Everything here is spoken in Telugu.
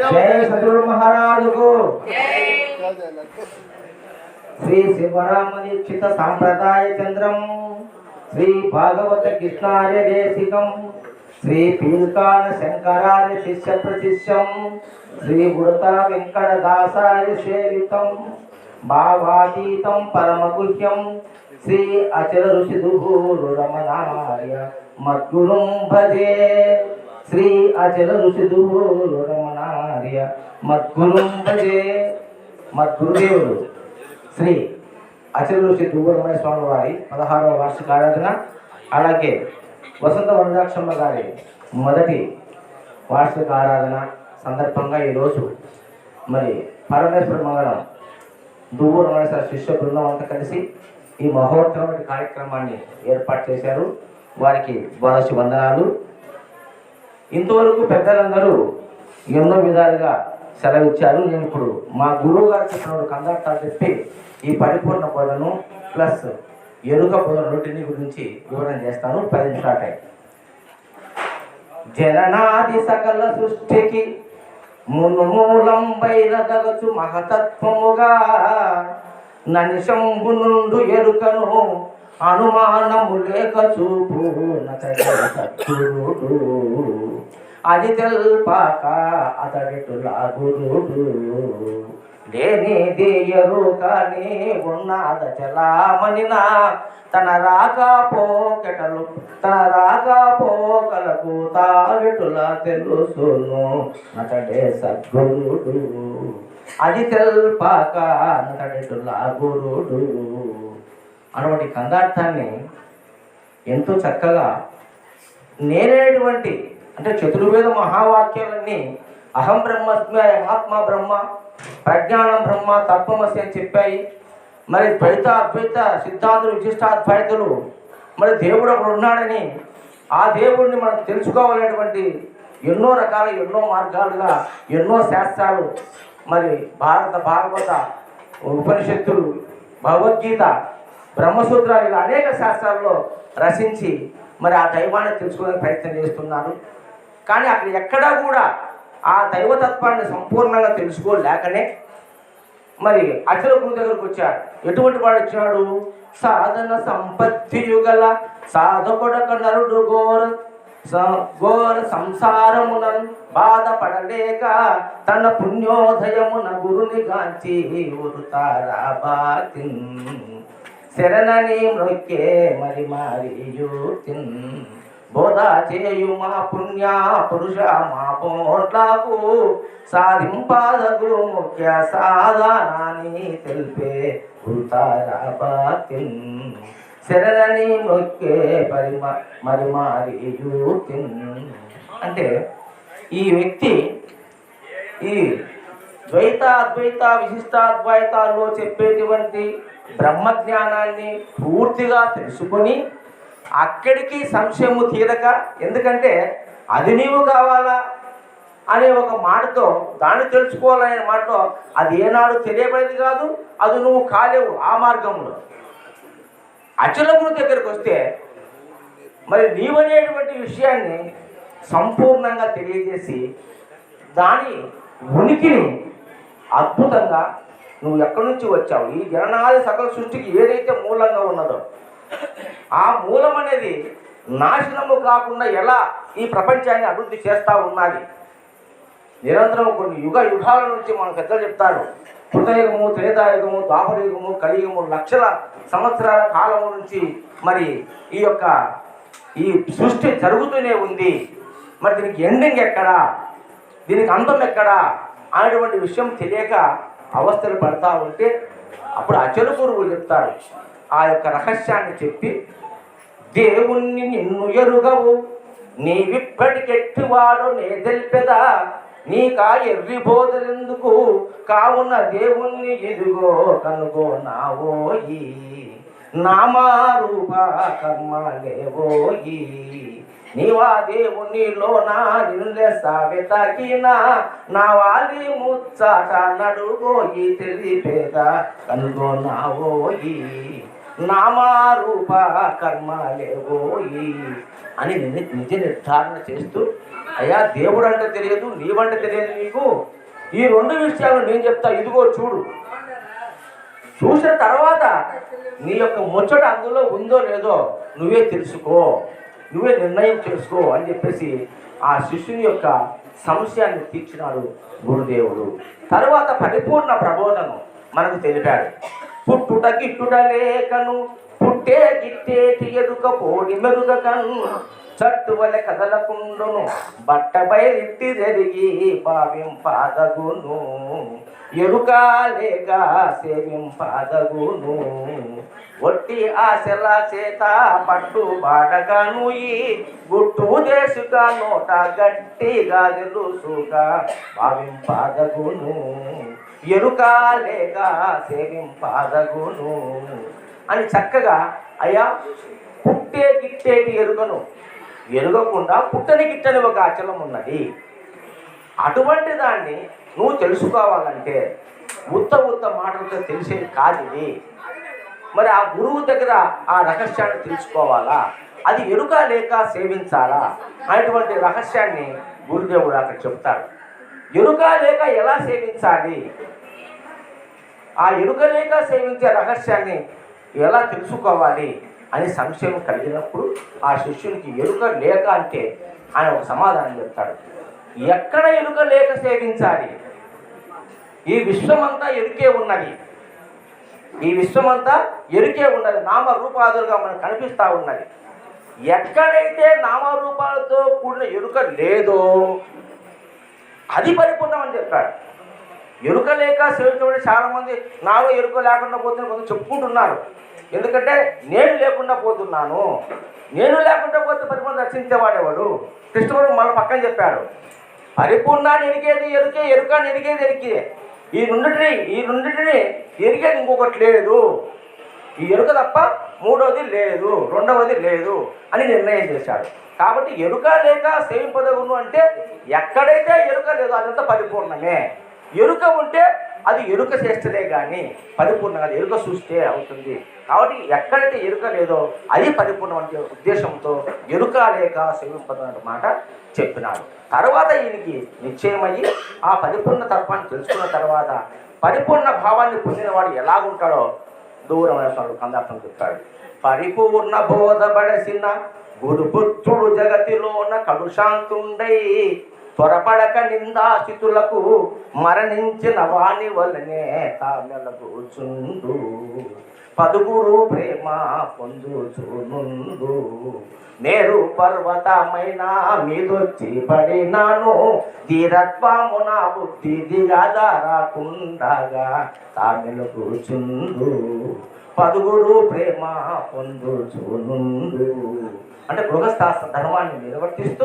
జయ సద్గురు మహారాజుకు. శ్రీ శివరామ దీక్షిత సాంప్రదాయ చంద్రం శ్రీ భాగవత కృష్ణార్య దేశికం శ్రీ పీల్కాన శంకరార్య శిష్య ప్రశిష్యం శ్రీ వృత వెంకట దాసార్య సేవితం భావాతీతం పరమగుహ్యం శ్రీ అచల ఋషి దుహూరు రమణార్య మద్గురుం భజే. శ్రీ అచల ఋషి దుహూరు మద్గురుం భజే. మద్గురుదేవుడు. శ్రీ అచల శ్రీ దువ్వరమణ స్వామి వారి పదహారవ వార్షిక ఆరాధన. అలాగే వసంత వరదాక్షమ్మ గారి మొదటి వార్షిక ఆరాధన సందర్భంగా ఈరోజు మరి పరమేశ్వర మంగళం దువ్వూరు శిష్య బృందం అంతా కలిసి ఈ మహోత్తరమైన కార్యక్రమాన్ని ఏర్పాటు చేశారు. వారికి వారసి వందనాలు. ఇంతవరకు పెద్దలందరూ ఎన్నో విధాలుగా సెలవిచ్చారు. నేను ఇప్పుడు మా గురువు గారు చెప్పిన కందార్థాలు చెప్పి ఈ పరిపూర్ణ బోధను ప్లస్ ఎరుక బోధన రొటీని గురించి వివరణ చేస్తాను. పది స్టార్ట్ అయ్యి జననాది సకల సృష్టికి మును మూలం బయలదగచు మహతత్వముగా ననిశంబు నుండు ఎరుకను అనుమానము లేక చూపు నచట అది తెల్పాక అతడిటులా గురుడు లేనిది ఉన్నాద చలామని నా. తన రాకపోకటలు తన రాకపోకలకు తావిటుల తెలుసును. అతడే సద్గురుడు. అది తెల్పాక అతడిటులా గురుడు అటువంటి కందార్థాన్ని ఎంతో చక్కగా నేనేటువంటి అంటే చతుర్వేద మహావాక్యాలన్నీ అహం బ్రహ్మస్మి ఆత్మ బ్రహ్మ ప్రజ్ఞానం బ్రహ్మ తత్వమస్తి అని చెప్పాయి. మరి ద్వైత అద్వైత సిద్ధాంతులు విశిష్టాద్వైతులు మరి దేవుడు ఒకడు ఉన్నాడని ఆ దేవుడిని మనం తెలుసుకోవాలనేటువంటి ఎన్నో రకాల ఎన్నో మార్గాలుగా ఎన్నో శాస్త్రాలు మరి భారత భాగవత ఉపనిషత్తులు భగవద్గీత బ్రహ్మసూత్రాలు ఇలా అనేక శాస్త్రాల్లో రచించి మరి ఆ దైవాన్ని తెలుసుకునే ప్రయత్నం చేస్తున్నారు కానీ అక్కడ ఎక్కడా కూడా ఆ దైవతత్వాన్ని సంపూర్ణంగా తెలుసుకోలేకనే మరి అఖిల గురు దగ్గరకు వచ్చాడు ఎటువంటి వాడు వచ్చాడు? సాధన సంపత్తి యుగల సాధకుడక నరుడు ఘోర స- ఘోర సంసారమునన్ బాధపడలేక తన పుణ్యోదయమున గురుని గాంచి ఉరుతారా బాతిన్. శరణని మృక్కే మరి మరియు తిన్ బోధ చేయు మా పుణ్య పురుష మా పోట్లకు సాధింపాదకు ముఖ్య సాధనాన్ని తెలిపే ఉతారాబాతిన్ శరణని మొక్కే పరిమ మరి మారి అంటే ఈ వ్యక్తి ఈ ద్వైత అద్వైత విశిష్టాద్వైతాల్లో చెప్పేటువంటి బ్రహ్మజ్ఞానాన్ని పూర్తిగా తెలుసుకొని అక్కడికి సంశయము తీరక ఎందుకంటే అది నీవు కావాలా అనే ఒక మాటతో దాన్ని తెలుసుకోవాలనే మాటలో అది ఏనాడు తెలియబడేది కాదు అది నువ్వు కాలేవు ఆ మార్గంలో. అచల గురు దగ్గరికి వస్తే మరి నీవనేటువంటి విషయాన్ని సంపూర్ణంగా తెలియజేసి దాని ఉనికిని అద్భుతంగా నువ్వు ఎక్కడి నుంచి వచ్చావు? ఈ జననాది సకల సృష్టికి ఏదైతే మూలంగా ఉన్నదో ఆ మూలం అనేది నాశనము కాకుండా ఎలా ఈ ప్రపంచాన్ని అభివృద్ధి చేస్తూ ఉన్నది నిరంతరం కొన్ని యుగ యుగాల నుంచి మన పెద్దలు చెప్తారు. కృతయుగము త్రేతాయుగము ద్వాపరయుగము కలియుగము లక్షల సంవత్సరాల కాలం నుంచి మరి ఈ యొక్క ఈ సృష్టి జరుగుతూనే ఉంది. మరి దీనికి ఎండింగ్ ఎక్కడా? దీనికి అంతం ఎక్కడా? అనేటువంటి విషయం తెలియక అవస్థలు పడతా ఉంటే అప్పుడు అచలు గురువులు చెప్తారు. ఆ యొక్క రహస్యాన్ని చెప్పి దేవుణ్ణి నిన్ను ఎరుగవు నీవిప్పటికెట్టివాడు నే తెలిపెదా నీకా ఎర్రి బోధలెందుకు? కావున దేవుణ్ణి ఎదుగో కనుగో నావోయి నామారూప కర్మలేవోయి నీవా దేవునిలో నా నిన్ను సాబెతాకినా నా వాలి ముచ్చాట నడుగోయి తెలిపేద కనుగో నావోయి. నామారూప కర్మలేవోయి అని నిజ- నిజ నిర్ధారణ చేస్తూ అయ్యా దేవుడు అంటే తెలియదు నీవంటే తెలియదు నీకు. ఈ రెండు విషయాలు నేను చెప్తా ఇదిగో చూడు. చూసిన తర్వాత నీ యొక్క ముచ్చట అందులో ఉందో లేదో నువ్వే తెలుసుకో నువ్వే నిర్ణయం చేసుకో అని చెప్పేసి ఆ శిష్యుని యొక్క సంశయాన్ని తీర్చినాడు గురుదేవుడు. తర్వాత పరిపూర్ణ ప్రబోధను మనకు తెలిపాడు. పుట్టుట గిట్టుట లేకను పుట్టే గిట్టేటి ఎరుక పోడి మెరుగకను. చట్టు వలె కదలకుండును. బట్టపై రిట్టి జరిగి పావింపాదగును. ఎరుక లేక సేవింపాదగును. ఒట్టి ఆశల చేత పట్టు బాడగాను ఈ గుట్టు దేశుగా నోట గట్టిగా తెలుసుగా భావింపాదగును ఎరుక లేక సేవింపాదగును. అని చక్కగా అయ్యా పుట్టే గిట్టేటి ఎరుకను ఎరుగకుండా పుట్టని గిట్టని ఒక అచలం ఉన్నది. అటువంటి దాన్ని నువ్వు తెలుసుకోవాలంటే ఉత్త ఉత్త మాటలతో తెలిసేది కాదు ఇది. మరి ఆ గురువు దగ్గర ఆ రహస్యాన్ని తెలుసుకోవాలా? అది ఎరుక లేక సేవించాలా? అనేటువంటి రహస్యాన్ని గురుదేవుడు అక్కడ చెప్తాడు. ఎరుక లేక ఎలా సేవించాలి? ఆ ఎరుక లేక సేవించే రహస్యాన్ని ఎలా తెలుసుకోవాలి అని సంశయం కలిగినప్పుడు ఆ శిష్యునికి ఎరుక లేక అంటే ఆయన ఒక సమాధానం చెప్తాడు. ఎక్కడ ఎరుక లేక సేవించాలి? ఈ విశ్వమంతా ఎరుకే ఉన్నది. ఈ విశ్వమంతా ఎరుకే ఉన్నది. నామరూపాదులుగా మనకు కనిపిస్తూ ఉన్నది. ఎక్కడైతే నామరూపాలతో కూడిన ఎరుక లేదో అది పరిపూర్ణం అని చెప్పాడు. ఎరుక లేక సేవించబడి చాలామంది నాలో ఎరుక లేకుండా పోతున్న కొంత చెప్పుకుంటున్నారు. ఎందుకంటే నేను లేకుండా పోతున్నాను. నేను లేకుండా పోతే పరిపూర్ణ రక్షించేవాడేవాడు? కృష్ణుడు మన పక్కన చెప్పాడు. పరిపూర్ణాన్ని ఎరిగేది ఎరుకే ఎరుక ఎరిగేది ఎరికే. ఈ రెండింటిని ఈ రెండింటిని ఎరిగేది ఇంకొకటి లేదు. ఈ ఎరుక తప్ప మూడవది లేదు రెండవది లేదు అని నిర్ణయం చేశాడు. కాబట్టి ఎరుక లేక సేవింపదగును అంటే ఎక్కడైతే ఎరుక లేదో అదంతా పరిపూర్ణమే. ఎరుక ఉంటే అది ఎరుక చేస్తేనే కానీ పరిపూర్ణం అది ఎరుక చూస్తే అవుతుంది. కాబట్టి ఎక్కడైతే ఎరుక లేదో అది పరిపూర్ణం అంటే ఉద్దేశంతో ఎరుక లేక సేవింపదన్న మాట చెప్పినాడు. తర్వాత ఈయనకి నిశ్చయమయ్యి ఆ పరిపూర్ణ తత్వాన్ని తెలుసుకున్న తర్వాత పరిపూర్ణ భావాన్ని పొందినవాడు ఎలాగుంటాడో దూరమైన కందార్థం చెప్తాడు. పరిపూర్ణ బోధపడసిన గురుపుత్రుడు జగతిలోన కలుషాంతుండై త్వరపడక నిందాశితులకు మరణించిన వాణి వలనే తామెలగూచుండు పదుగురు ప్రేమ పొందుచునుందు. నేరు పర్వతమైన మీదొచ్చి పడినాను. ధీరత్వమున నా బుద్ధి దిగదరకుండగా తామెలు కూర్చుందు పదుగురు ప్రేమ పొందుచునుండు. అంటే గృహస్థాస్త్ర ధర్మాన్ని నిర్వర్తిస్తూ